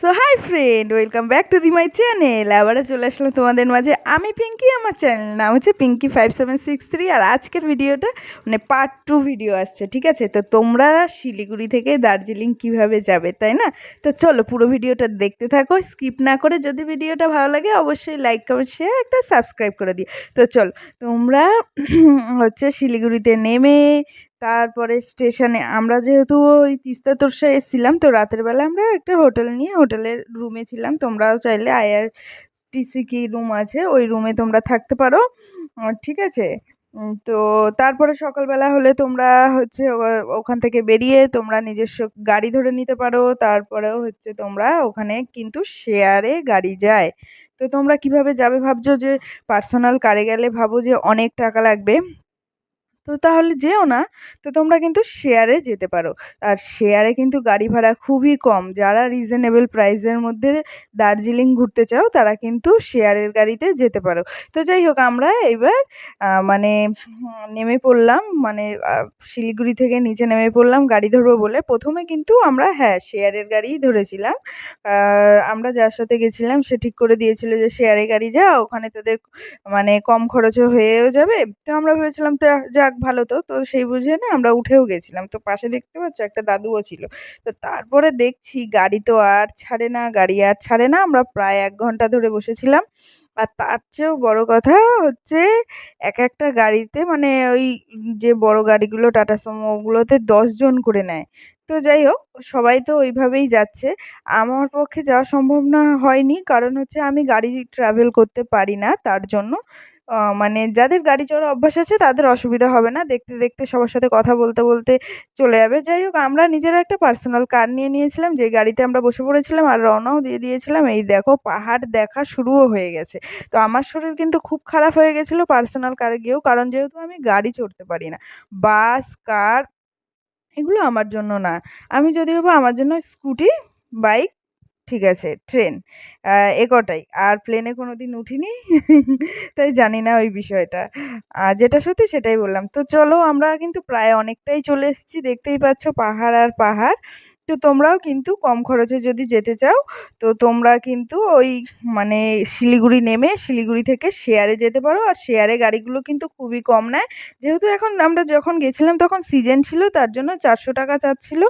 So hi friend welcome back to the my channel আবারও চলে আসলাম তোমাদের মাঝে। আমি পিঙ্কি আমার চ্যানেল নাম হচ্ছে Pinky five seven six three আর আজকের ভিডিওটা মানে পার্ট টু ভিডিও আসছে, ঠিক আছে? তো তোমরা শিলিগুড়ি থেকে দার্জিলিং কীভাবে যাবে, তাই না? তো চলো পুরো ভিডিওটা দেখতে থাকো স্কিপ না করে যদি ভিডিওটা ভালো লাগে অবশ্যই লাইক কমেন্ট শেয়ার একটা সাবস্ক্রাইব করে দিও। তো চলো, তোমরা হচ্ছে শিলিগুড়িতে নেমে তারপরে স্টেশনে আমরা যেহেতু ওই তিস্তা তোরসা এসেছিলাম, তো রাতের বেলা আমরা একটা হোটেল নিয়ে হোটেলের রুমে ছিলাম। তোমরাও চাইলে আইআর টিসি কি রুম আছে, ওই রুমে তোমরা থাকতে পারো। ঠিক আছে? তো তারপরে সকালবেলা হলে তোমরা হচ্ছে ওখান থেকে বেরিয়ে তোমরা নিজস্ব গাড়ি ধরে নিতে পারো। তারপরেও হচ্ছে তোমরা ওখানে কিন্তু শেয়ারে গাড়ি যায়। তো তোমরা কীভাবে যাবে ভাবছ যে পার্সোনাল কারে গেলে ভাবো যে অনেক টাকা লাগবে। তো তাহলে যেও না। তো তোমরা কিন্তু শেয়ারে যেতে পারো। আর শেয়ারে কিন্তু গাড়ি ভাড়া খুবই কম। যারা রিজনেবল প্রাইসের মধ্যে দার্জিলিং ঘুরতে চাও, তারা কিন্তু শেয়ারের গাড়িতে যেতে পারো। তো যাই হোক, আমরা এবার মানে নেমে পড়লাম। মানে শিলিগুড়ি থেকে নিচে নেমে পড়লাম গাড়ি ধরবো বলে। প্রথমে কিন্তু আমরা হ্যাঁ শেয়ারের গাড়িই ধরেছিলাম। আমরা যার সাথে গেছিলাম, সে ঠিক করে দিয়েছিল যে শেয়ারে গাড়ি যা, ওখানে তোদের মানে কম খরচে হয়েও যাবে। তো আমরা ভেবেছিলাম যাক ভালো তো তো সেই বুঝে না আমরা উঠেও গেছিলাম। তো পাশে দেখতে পাচ্ছ একটা দাদুও ছিল। তো তারপরে দেখছি গাড়ি তো আর ছাড়ে না, গাড়ি আর ছাড়ে না। আমরা প্রায় এক ঘণ্টা ধরে বসেছিলাম। আর তার চেয়েও বড় কথা হচ্ছে এক একটা গাড়িতে মানে ওই যে বড় গাড়িগুলো, টাটা সুমো ওগুলোতে দশজন করে নেয়। তো যাই হোক, সবাই তো ওইভাবেই যাচ্ছে। আমার পক্ষে যাওয়া সম্ভব না হয়নি। কারণ হচ্ছে আমি গাড়ি ট্রাভেল করতে পারি না তার জন্য। মানে যাদের গাড়ি চড়ার অভ্যাস আছে তাদের অসুবিধা হবে না। দেখতে দেখতে সবার সাথে কথা বলতে বলতে চলে যাবে। যাই হোক, আমরা নিজেরা একটা পার্সোনাল কার নিয়ে নিয়েছিলাম। যে গাড়িতে আমরা বসে পড়েছিলাম আর রওনাও দিয়ে দিয়েছিলাম। এই দেখো, পাহাড় দেখা শুরুও হয়ে গেছে। তো আমার শরীর কিন্তু খুব খারাপ হয়ে গেছিল পার্সোনাল কারে গিয়েও। কারণ যেহেতু আমি গাড়ি চড়তে পারি না বাস কার এগুলো আমার জন্য না। আমি যদিও বা আমার জন্য স্কুটি বাইক ঠিক আছে, ট্রেন। এ কটাই। আর প্লেনে কোনো দিন উঠিনি, তাই জানি না ওই বিষয়টা। যেটা সত্যি সেটাই বললাম। তো চলো আমরা কিন্তু প্রায় অনেকটাই চলে এসেছি, দেখতেই পাচ্ছ পাহাড় আর পাহাড়। তো তোমরাও কিন্তু কম খরচে যদি যেতে চাও, তো তোমরা কিন্তু ওই মানে শিলিগুড়ি নেমে শিলিগুড়ি থেকে শেয়ারে যেতে পারো। আর শেয়ারে গাড়িগুলো কিন্তু খুবই কম নেয়। যেহেতু এখন আমরা যখন গেছিলাম তখন সিজন ছিল, তার জন্য চারশো টাকা চাচ্ছিল।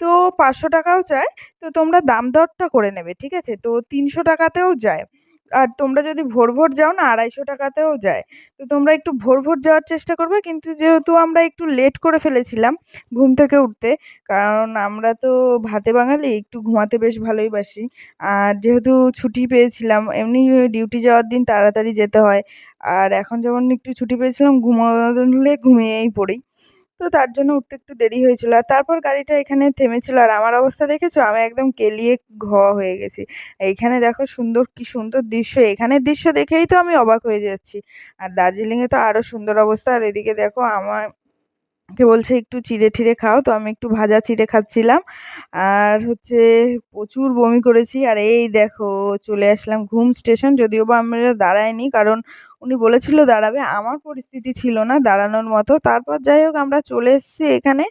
তো পাঁচশো টাকাও চায়। তো তোমরা দাম দরটা করে নেবে, ঠিক আছে? তো তিনশো টাকাতেও যায়। আর তোমরা যদি ভোর ভোর যাও না, আড়াইশো টাকাতেও যায়। তো তোমরা একটু ভোর ভোর যাওয়ার চেষ্টা করবে, কিন্তু যেহেতু আমরা একটু লেট করে ফেলেছিলাম ঘুম থেকে উঠতে, কারণ আমরা তো ভাতে বাঙালি, একটু ঘুমাতে বেশ ভালোই বাসি। আর যেহেতু ছুটি পেয়েছিলাম, এমনি ডিউটি যাওয়ার দিন তাড়াতাড়ি যেতে হয়। আর এখন যেমন একটু ছুটি পেয়েছিলাম ঘুমালে ঘুমিয়েই পড়ি। তো তার জন্য উঠতে একটু দেরি হয়েছিল। আর তারপর গাড়িটা এখানে থেমেছিল। আর আমার অবস্থা দেখেছ? আমি একদম কেলিয়ে ঘ হয়ে গেছি। এইখানে দেখো সুন্দর, কি সুন্দর দৃশ্য। এখানে দৃশ্য দেখেই তো আমি অবাক হয়ে যাচ্ছি। আর দার্জিলিংয়ে তো আরও সুন্দর অবস্থা। আর এদিকে দেখো আমার কে বলছে, একটু চিড়ে ঠিড়ে খাও। তো আমি একটু ভাজা চিড়ে খাচ্ছিলাম। আর হচ্ছে প্রচুর বমি করেছি। আর এই দেখো, চলে আসলাম ঘুম স্টেশন। যদিও বা আমরা দাঁড়াইনি কারণ উনি বলেছিল দাঁড়াবে। আমার পরিস্থিতি ছিল না দাঁড়ানোর মতো। তারপর যাই হোক, আমরা চলে এসেছি এখানে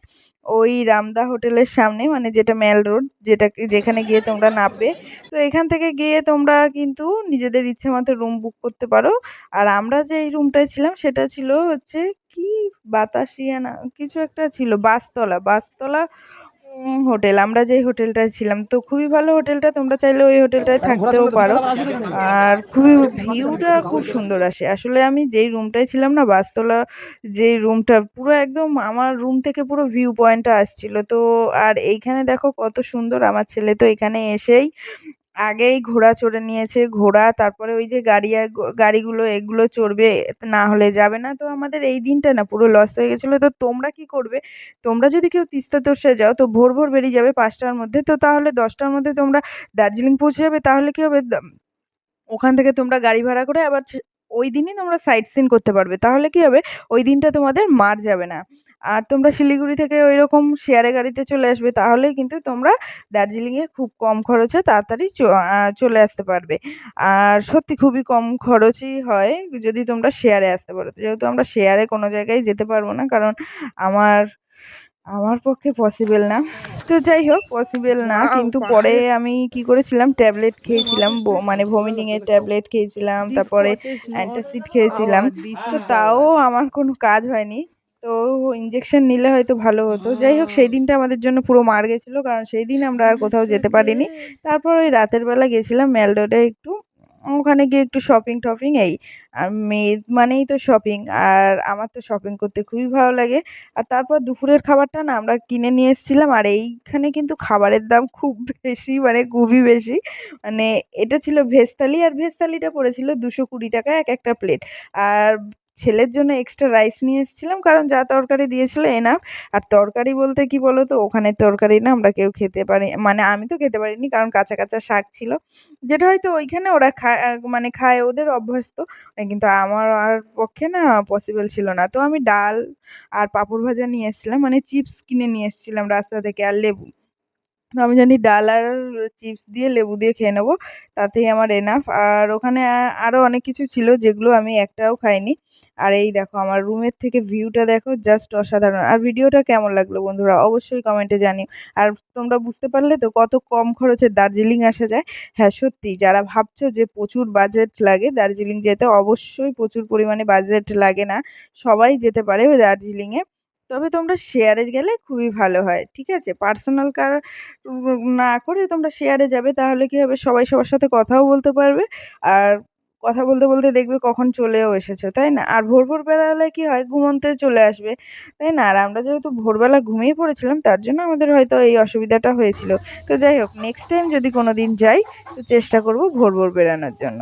ওই রামদা হোটেলের সামনে মানে যেটা মেল রোড যেটা যেখানে গিয়ে তোমরা নামবে। তো এখান থেকে গিয়ে তোমরা কিন্তু নিজেদের ইচ্ছে মতো রুম বুক করতে পারো। আর আমরা যে এই রুমটায় ছিলাম, সেটা ছিল হচ্ছে বাতাসিয়া না কিছু একটা ছিল বাসতলা বাসতলা হোটেল। আমরা যেই হোটেলটায় ছিলাম তো খুবই ভালো হোটেলটা তোমরা চাইলে ওই হোটেলটায় থাকতেও পারো। আর খুবই ভিউটা খুব সুন্দর আসে। আসলে আমি যেই রুমটায় ছিলাম না বাসতলা যেই রুমটা পুরো একদম আমার রুম থেকে পুরো ভিউ পয়েন্টটা আসছিল। তো আর এইখানে দেখো কত সুন্দর আমার ছেলে তো এখানে এসেই আগেই ঘোড়া চড়ে নিয়েছে, ঘোড়া, তারপরে ওই যে গাড়ি গাড়িগুলো, এগুলো চড়বে, না হলে যাবে না। তো আমাদের এই দিনটা না পুরো লস হয়ে গেছিল। তো তোমরা কি করবে? তোমরা যদি কেউ তিস্তা তোর্ষায় যাও, তো ভোর ভোর বেরিয়ে যাবে পাঁচটার মধ্যে। তো তাহলে দশটার মধ্যে তোমরা দার্জিলিং পৌঁছে যাবে। তাহলে কী হবে? ওখান থেকে তোমরা গাড়ি ভাড়া করে আবার ওই দিনই তোমরা সাইট সিন করতে পারবে। তাহলে কী হবে? ওই দিনটা তোমাদের মার যাবে না। আর তোমরা শিলিগুড়ি থেকে ওই রকম শেয়ারে গাড়িতে চলে আসবে তাহলেই কিন্তু তোমরা দার্জিলিংয়ে খুব কম খরচে তাড়াতাড়ি চলে আসতে পারবে। আর সত্যি খুবই কম খরচই হয় যদি তোমরা শেয়ারে আসতে পারো। যেহেতু আমরা শেয়ারে কোনো জায়গায় যেতে পারব না কারণ আমার আমার পক্ষে পসিবল না। তো যাই হোক পসিবল না কিন্তু পরে আমি কি করেছিলাম? ট্যাবলেট খেয়েছিলাম মানে ভমিটিংয়ের ট্যাবলেট খেয়েছিলাম তারপরে অ্যান্টাসিড খেয়েছিলাম। তো তাও আমার কোনো কাজ হয়নি। তো ইঞ্জেকশন নিলে হয়তো ভালো হতো। যাই হোক, সেই দিনটা আমাদের জন্য পুরো মার গেছিল, কারণ সেই দিন আমরা আর কোথাও যেতে পারিনি। তারপর ওই রাতের বেলা গেছিলাম ম্যালডোডে একটু, ওখানে গিয়ে একটু শপিং টপিং এই, আর মেয়ে মানেই তো শপিং আর আমার তো শপিং করতে খুবই ভালো লাগে। আর তারপর দুপুরের খাবারটা না আমরা কিনে নিয়ে এসেছিলাম, আর এইখানে কিন্তু খাবারের দাম খুব বেশি মানে খুবই বেশি। মানে এটা ছিল ভেজ থালি আর ভেজ থালিটা পড়েছিল দুশো কুড়ি টাকা এক একটা প্লেট আর ছেলের জন্য এক্সট্রা রাইস নিয়ে এসেছিলাম, কারণ যা তরকারি দিয়েছিল এনাফ আর তরকারি বলতে কি বলো তো ওখানে তরকারি না আমরা কেউ খেতে পারি মানে আমি তো খেতে পারিনি, কারণ কাঁচা কাঁচা শাক ছিল। যেটা হয়তো ওইখানে ওরা খায় মানে খায়, ওদের অভ্যস্ত। কিন্তু আমার আর পক্ষে না পসিবল ছিল না। তো আমি ডাল আর পাঁপড় ভাজা নিয়ে এসেছিলাম মানে চিপস কিনে নিয়ে এসেছিলাম রাস্তা থেকে, আর লেবু। আমি জানি ডাল আর চিপস দিয়ে লেবু দিয়ে খেয়ে নেব, তাতেই আমার এনাফ আর ওখানে আরও অনেক কিছু ছিল যেগুলো আমি একটাও খাইনি। আর এই দেখো, আমার রুমের থেকে ভিউটা দেখো জাস্ট অসাধারণ। আর ভিডিওটা কেমন লাগল বন্ধুরা? অবশ্যই কমেন্টে জানিও। আর তোমরা বুঝতে পারলে তো কত কম খরচে দার্জিলিং আসা যায়? হ্যাঁ সত্যি, যারা ভাবছ যে প্রচুর বাজেট লাগে দার্জিলিং যেতে, অবশ্যই প্রচুর পরিমাণে বাজেট লাগে না। সবাই যেতে পারে ওই দার্জিলিংয়ে। তবে তোমরা শেয়ারে গেলে খুবই ভালো হয়, ঠিক আছে? পার্সোনাল কার না করে তোমরা শেয়ারে যাবে, তাহলে কী হবে? সবাই সবার সাথে কথাও বলতে পারবে, আর কথা বলতে বলতে দেখবে কখন চলেও এসেছ, তাই না? আর ভোর ভোর বেলায় কী হয়? ঘুমোতে চলে আসবে, তাই না? আর আমরা যেহেতু ভোরবেলা ঘুমিয়ে পড়েছিলাম, তার জন্য আমাদের হয়তো এই অসুবিধাটা হয়েছিল। তো যাই হোক নেক্সট টাইম যদি কোনো দিন যাই, তো চেষ্টা করব ভোর ভোর বেরানোর জন্য।